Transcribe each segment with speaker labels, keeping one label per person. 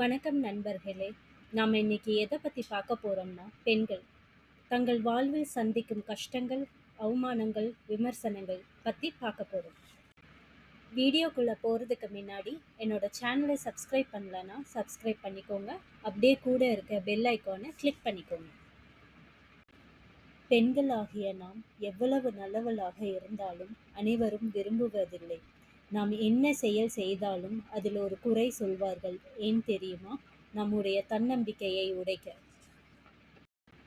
Speaker 1: வணக்கம் நண்பர்களே. நாம் இன்னைக்கு எதை பற்றி பார்க்க போகிறோம்னா பெண்கள். தங்கள் வாழ்வில் சந்திக்கும் கஷ்டங்கள் அவமானங்கள் விமர்சனங்கள் பற்றி பார்க்க போகிறோம் வீடியோக்குள்ளே போகிறதுக்கு முன்னாடி என்னோட சேனலை சப்ஸ்கிரைப் பண்ணலன்னா சப்ஸ்கிரைப் பண்ணிக்கோங்க. அப்படியே கூட இருக்க பெல் ஐக்கானை கிளிக் பண்ணிக்கோங்க. பெண்களாகிய நாம் எவ்வளவு நல்லவளாக இருந்தாலும் அனைவரும் விரும்புவதில்லை. நாம் என்ன செயல் செய்தாலும் அதில் ஒரு குறை சொல்வார்கள். ஏன் தெரியுமா? நம்முடைய தன்னம்பிக்கையை உடைக்க.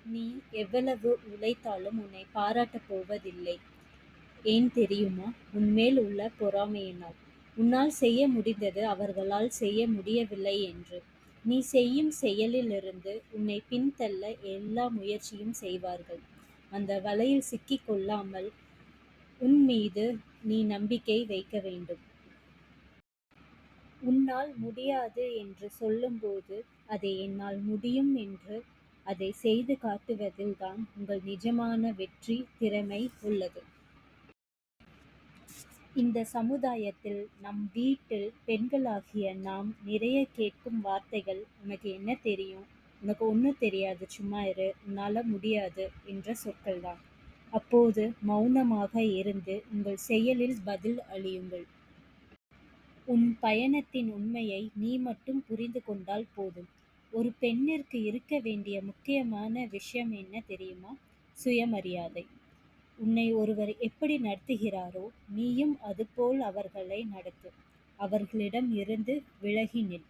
Speaker 1: நீ எவ்வளவு உழைத்தாலும் உன்னை பாராட்டப் போவதில்லை. ஏன் தெரியுமா? உன்மேல் உள்ள பொறாமையினால். உன்னால் செய்ய முடிந்தது அவர்களால் செய்ய முடியவில்லை என்று. நீ செய்யும் செயலிலிருந்து உன்னை பின்தள்ள எல்லா முயற்சியும் செய்வார்கள். அந்த வலையில் சிக்கிக் கொள்ளாமல் உன் மீது நீ நம்பிக்கை வைக்க வேண்டும். உன்னால் முடியாது என்று சொல்லும்போது அதை என்னால் முடியும் என்று அதை செய்து காட்டுவதில் தான் உங்கள் நிஜமான வெற்றி திறமை உள்ளது. இந்த சமுதாயத்தில் நம் வீட்டில் பெண்களாகிய நாம் நிறைய கேட்கும் வார்த்தைகள் உனக்கு என்ன தெரியும்? உனக்கு ஒன்றும் தெரியாது சும்மா இரு உன்னால் முடியாது என்ற சொற்கள் தான். அப்போது மௌனமாக இருந்து உங்கள் செயலில் பதில் அளியுங்கள். உன் பயணத்தின் உண்மையை நீ மட்டும் புரிந்து கொண்டால் போதும். ஒரு பெண்ணிற்கு இருக்க வேண்டிய முக்கியமான விஷயம் என்ன தெரியுமா? சுயமரியாதை. உன்னை ஒருவர் எப்படி நடத்துகிறாரோ நீயும் அதுபோல் அவர்களை நடத்து. அவர்களிடம் இருந்து விலகி நில்.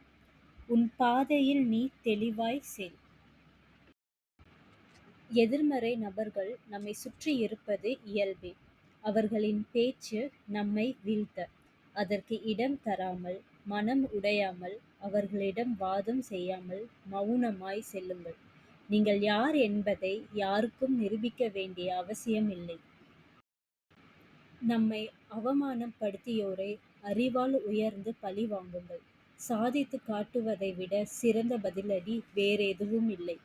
Speaker 1: உன் பாதையில் நீ தெளிவாய் செல். எதிர்மறை நபர்கள் நம்மை சுற்றி இருப்பது இயல்பே. அவர்களின் பேச்சு நம்மை வீழ்த்த. அதற்கு இடம் தராமல் மனம் உடையாமல் அவர்களிடம் வாதம் செய்யாமல் மௌனமாய் செல்லுங்கள். நீங்கள் யார் என்பதை யாருக்கும் நிரூபிக்க வேண்டிய அவசியம் இல்லை. நம்மை அவமானப்படுத்தியோரை அறிவால் உயர்ந்து பழி வாங்குங்கள். சாதித்து காட்டுவதை விட சிறந்த பதிலடி வேறெதுவும் இல்லை.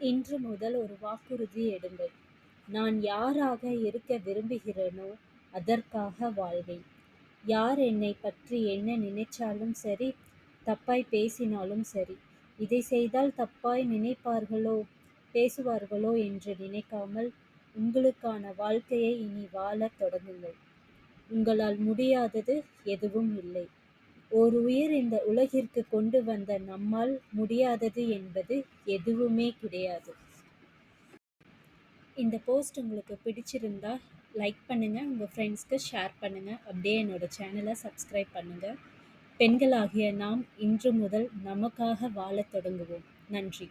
Speaker 1: இன்று முதல் ஒரு வாக்குறுதி எடுங்கள். நான் யாராக இருக்க விரும்புகிறேனோ அதற்காக வாழ்வேன். யார் என்னை பற்றி என்ன நினைச்சாலும் சரி தப்பாய் பேசினாலும் சரி இதை செய்தால் தப்பாய் நினைப்பார்களோ பேசுவார்களோ என்று நினைக்காமல் உங்களுக்கான வாழ்க்கையை இனி வாழத் தொடங்குங்கள். உங்களால் முடியாதது எதுவும் இல்லை. ஒரு உயிர் இந்த உலகிற்கு கொண்டு வந்த நம்மால் முடியாதது என்பது எதுவுமே கிடையாது. இந்த போஸ்ட் உங்களுக்கு பிடிச்சிருந்தா லைக் பண்ணுங்கள் உங்கள் ஃப்ரெண்ட்ஸ்க்கு ஷேர் பண்ணுங்கள் அப்படியே என்னோடய சேனலை சப்ஸ்கிரைப் பண்ணுங்கள் பெண்களாகிய நாம் இன்று முதல் நமக்காக வாழத் தொடங்குவோம். நன்றி.